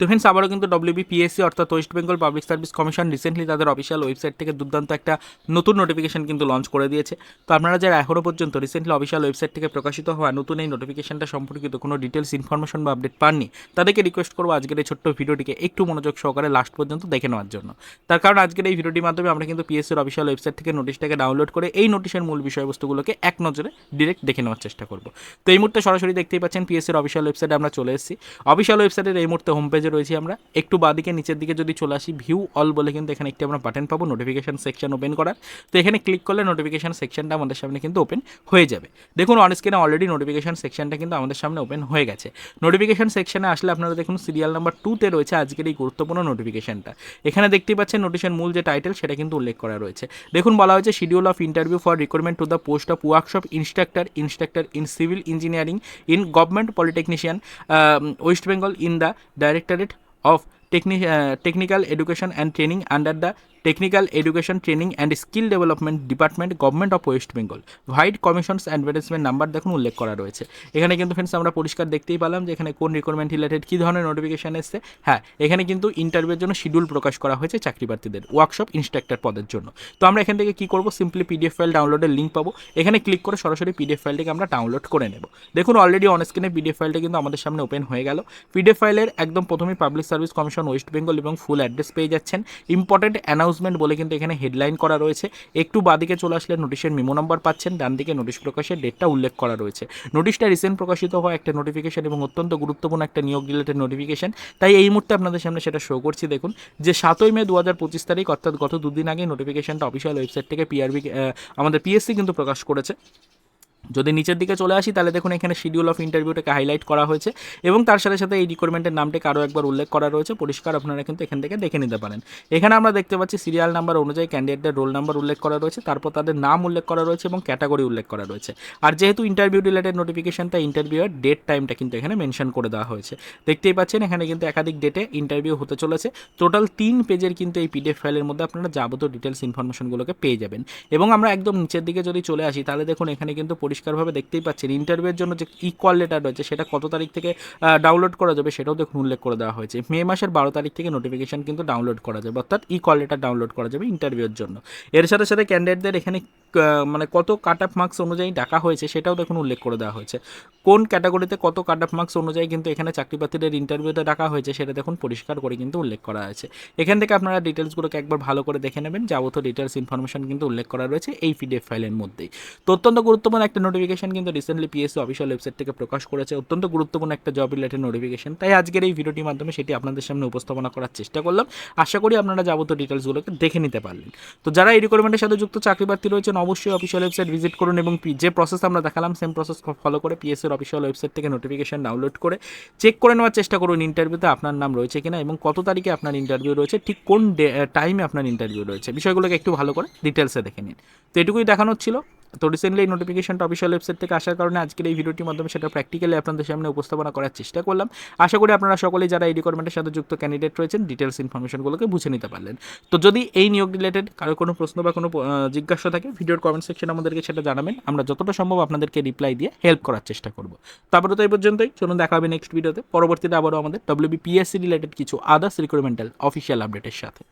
তো ফ্রেন্ডস আবারও কিন্তু ডব্লিউবিপিএসসি অর্থাৎ West Bengal public service commission recently তাদের অফিসিয়াল ওয়েবসাইট থেকে দুর্দান্ত একটা নতুন নোটিফিকেশন কিন্তু লঞ্চ করে দিয়েছে। তো আপনারা যারা এখনও পর্যন্ত রিসেন্টলি অফিসিয়াল ওয়েবসাইট থেকে প্রকাশিত হওয়া নতুন এই নোটিফিকেশনটা সম্পর্কিত কোনো ডিটেলস ইনফরমেশন বা আপডেট পাননি, তাদেরকে রিকোয়েস্ট করব আজকের এই ছোট্ট ভিডিওটিকে একটু মনোযোগ সহকারে লাস্ট পর্যন্ত দেখে নেওয়ার জন্য। তার কারণ আজকের এই ভিডিওটির মাধ্যমে আমরা কিন্তু পিএসসির অফিসিয়াল ওয়েবসাইট থেকে নোটিশটাকে ডাউনলোড করে এই নোটিশের মূল বিষয়বস্তুগুলোকে এক নজরে ডিরেক্ট দেখে নেওয়ার চেষ্টা করব। তো এই মুহূর্তে সরাসরি দেখতেই পাচ্ছেন পিএসসির অফিসিয়াল ওয়েবসাইটে আমরা চলে এসেছি। অফিসিয়াল ওয়েবসাইটের এই মুহূর্তে হোম পেজে রয়েছি আমরা, একটু বাদিকে নিচের দিকে যদি চলে আসি ভিউ অল বলে কিন্তু এখানে একটি আমরা বাটন পাবো নোটিফিকেশন সেকশন ওপেন করার। তো এখানে ক্লিক করলে নোটিফিকেশন সেকশনটা আমাদের সামনে কিন্তু ওপেন হয়ে যাবে। দেখুন অন স্ক্রিনে অলরেডি নোটিফিকেশন সেকশনটা কিন্তু আমাদের সামনে ওপেন হয়ে গেছে। নোটিফিকেশন সেকশনে আসলে আপনারা দেখুন সিরিয়াল নাম্বার টুতে রয়েছে আজকের এই গুরুত্বপূর্ণ নোটিফিকেশনটা এখানে দেখতেই পাচ্ছেন নোটিশের মূল যে টাইটেল সেটা কিন্তু উল্লেখ করা রয়েছে। দেখুন, বলা হয়েছে schedule of interview for recruitment to the post of workshop instructor instructor in civil engineering in government polytechnician West Bengal in the directorate of uh, technical education and training under the technical education training and skill development department government of west bengal. White commissions advertisement number দেখুন উল্লেখ করা রয়েছে। এখানে কিন্তু friends আমরা পরিষ্কার দেখতেই পেলাম যে এখানে কোন রিকোয়ারমেন্ট রিলেটেড কী ধরনের নোটিফিকেশান এসছে। হ্যাঁ এখানে কিন্তু ইন্টারভিউর জন্য শিডিউল প্রকাশ করা হয়েছে চাকরি প্রার্থীদের ওয়ার্কশপ ইনস্ট্রাক্টর পদের জন্য। তো আমরা এখান থেকে কী করব? সিম্পলি পিডিএফ ফাইল ডাউনলোডের লিঙ্ক পাবো। এখানে ক্লিক করে সরাসরি পিডিএফ ফাইলটিকে আমরা ডাউনলোড করে নেব। দেখুন অলরেডি অন স্ক্রিনে পিডিএফ ফাইলটা কিন্তু আমাদের সামনে ওপেন হয়ে গেল। পিডিএফ ফাইলের একদম প্রথমেই public service commission West Bengal এবং ফুল অ্যাড্রেস পেয়ে যাচ্ছেন। ইম্পর্টেন্ট অ্যানাউন্সমেন্ট বলে কিন্তু এখানে হেডলাইন করা রয়েছে। একটু বাদিকে চলে আসলে নোটিশের মেমো নাম্বার পাচ্ছেন, ডান দিকে নোটিশ প্রকাশের ডেটটা উল্লেখ করা রয়েছে। নোটিশটা রিসেন্ট প্রকাশিত হওয়া একটা নোটিফিকেশন এবং অত্যন্ত গুরুত্বপূর্ণ একটা নিয়োগ রিলেটেড নোটিফিকেশন তাই এই মুহূর্তে আপনাদের সামনে সেটা শো করছি। দেখুন, যে সাতই মে দু হাজার পঁচিশ তারিখ, অর্থাৎ গত দুদিন আগে নোটিফিকেশনটা অফিসিয়াল ওয়েবসাইট থেকে পিআরবি আমাদের পিএসসি কিন্তু প্রকাশ করেছে। যদি নিচের দিকে চলে আসি, তাহলে দেখুন এখানে শিডিউল অফ ইন্টারভিউটাকে হাইলাইট করা হয়েছে এবং তার সাথে সাথে এই রিকোয়ারমেন্টের নামটাকে আরও একবার উল্লেখ করা রয়েছে। পরিষ্কার আপনারা কিন্তু এখান থেকে দেখে নিতে পারেন। এখানে আমরা দেখতে পাচ্ছি সিরিয়াল নাম্বার অনুযায়ী ক্যান্ডিডেটদের রোল নাম্বার উল্লেখ করা রয়েছে, তারপর তাদের নাম উল্লেখ করা রয়েছে এবং ক্যাটাগরি উল্লেখ করা রয়েছে। আর যেহেতু ইন্টারভিউ রিলেটেড নোটিফিকেশন তাই ইন্টারভিউয়ের ডেট টাইমটা কিন্তু এখানে মেনশন করে দেওয়া হয়েছে। দেখতেই পাচ্ছেন এখানে কিন্তু একাধিক ডেটে ইন্টারভিউ হতে চলেছে। টোটাল তিন পেজের কিন্তু এই পিডিএফ ফাইলের মধ্যে আপনারা যাবতীয় ডিটেলস ইনফরমেশনগুলোকে পেয়ে যাবেন। এবং আমরা একদম নিচের দিকে যদি চলে আসি, তাহলে দেখুন এখানে কিন্তু পরিষ্কারভাবে দেখতেই পাচ্ছেন। ইন্টারভিউয়ের জন্য যে ইকুয়াল লেটার রয়েছে, সেটা কত তারিখ থেকে ডাউনলোড করা যাবে সেটাও দেখুন, উল্লেখ করে দেওয়া হয়েছে। মে মাসের বারো তারিখ থেকে নোটিফিকেশন কিন্তু ডাউনলোড করা যাবে, অর্থাৎ ইকুয়াল লেটার ডাউনলোড করা যাবে ইন্টারভিউর জন্য। এর সাথে সাথে ক্যান্ডিডেটদের এখানে মানে কত কাট অফ মার্কস অনুযায়ী ডাকা হয়েছে, সেটাও দেখুন, উল্লেখ করে দেওয়া হয়েছে। কোন ক্যাটাগরিতে কত কাট অফ মার্কস অনুযায়ী কিন্তু এখানে চাকরি প্রার্থীদের ইন্টারভিউতে ডাকা হয়েছে, সেটা দেখুন, পরিষ্কার করে কিন্তু উল্লেখ করা আছে এখান থেকে আপনারা ডিটেলসগুলোকে একবার ভালো করে দেখে নেবেন, যাবতীয় ডিটেলস ইনফরমেশন কিন্তু উল্লেখ করা রয়েছে এই পিডিএফ ফাইলের মধ্যেই। তো অত্যন্ত গুরুত্বপূর্ণ একটা নোটিফিকেশন কিন্তু রিসেন্টলি পিএসসি অফিসিয়াল ওয়েবসাইট থেকে প্রকাশ করেছে। অত্যন্ত গুরুত্বপূর্ণ একটা জব রিলেটেড নোটিফিকেশন তাই আজকের এই ভিডিওটির মাধ্যমে সেটি আপনাদের সামনে উপস্থাপনা করার চেষ্টা করলাম। আশা করি আপনারা যাবতীয় ডিটেলসগুলোকে দেখে নিতে পারলেন। তো যারা এই রিকোয়ারমেন্টের সাথে যুক্ত চাকরি প্রার্থী রয়েছেন, অবশ্যই অফিসিয়াল ওয়েবসাইট ভিজিট করুন এবং যে প্রসেস আমরা দেখালাম সেম প্রসেস ফলো করে পিএসসির অফিসিয়াল ওয়েবসাইট থেকে নোটিফিকেশন ডাউনলোড করে চেক করে নেওয়ার চেষ্টা করুন ইন্টারভিউতে আপনার নাম রয়েছে কিনা এবং কত তারিখে আপনার ইন্টারভিউ রয়েছে, ঠিক কোন টাইমে আপনার ইন্টারভিউ রয়েছে। বিষয়গুলোকে একটু ভালো করে ডিটেলসে দেখে নিন। তো এটুকুই দেখানোর ছিল। তো রিসেন্টলি এই নোটিফিকেশনটা অফিসিয়াল ওয়েবসাইট থেকে আসার কারণে আজকের এই ভিডিওটির মাধ্যমে সেটা প্র্যাকটিক্যালি আপনাদের সামনে উপস্থাপনা করার চেষ্টা করলাম। আশা করি আপনারা সকলেই যারা এই রিকোয়ারমেন্টের সাথে যুক্ত ক্যান্ডিডেট রয়েছেন ডিটেলস ইনফরমেশনগুলোকে বুঝে নিতে পারলেন। তো যদি এই নিয়োগ রিলেটেড কারও কোনো প্রশ্ন বা কোনো জিজ্ঞাসা থাকে ভিডিওর কমেন্ট সেকশন আমাদেরকে সেটা জানাবেন। আমরা যতটা সম্ভব আপনাদেরকে রিপ্লাই দিয়ে হেল্প করার চেষ্টা করব। তারপরে তো এই পর্যন্তই। চলুন দেখা হবে নেক্সট ভিডিওতে পরবর্তীতে আবারও আমাদের ডব্লিউবিপিএসসি রিলেটেড কিছু আদার্স রিক্রুটমেন্টাল অফিসিয়াল আপডেটের সাথে।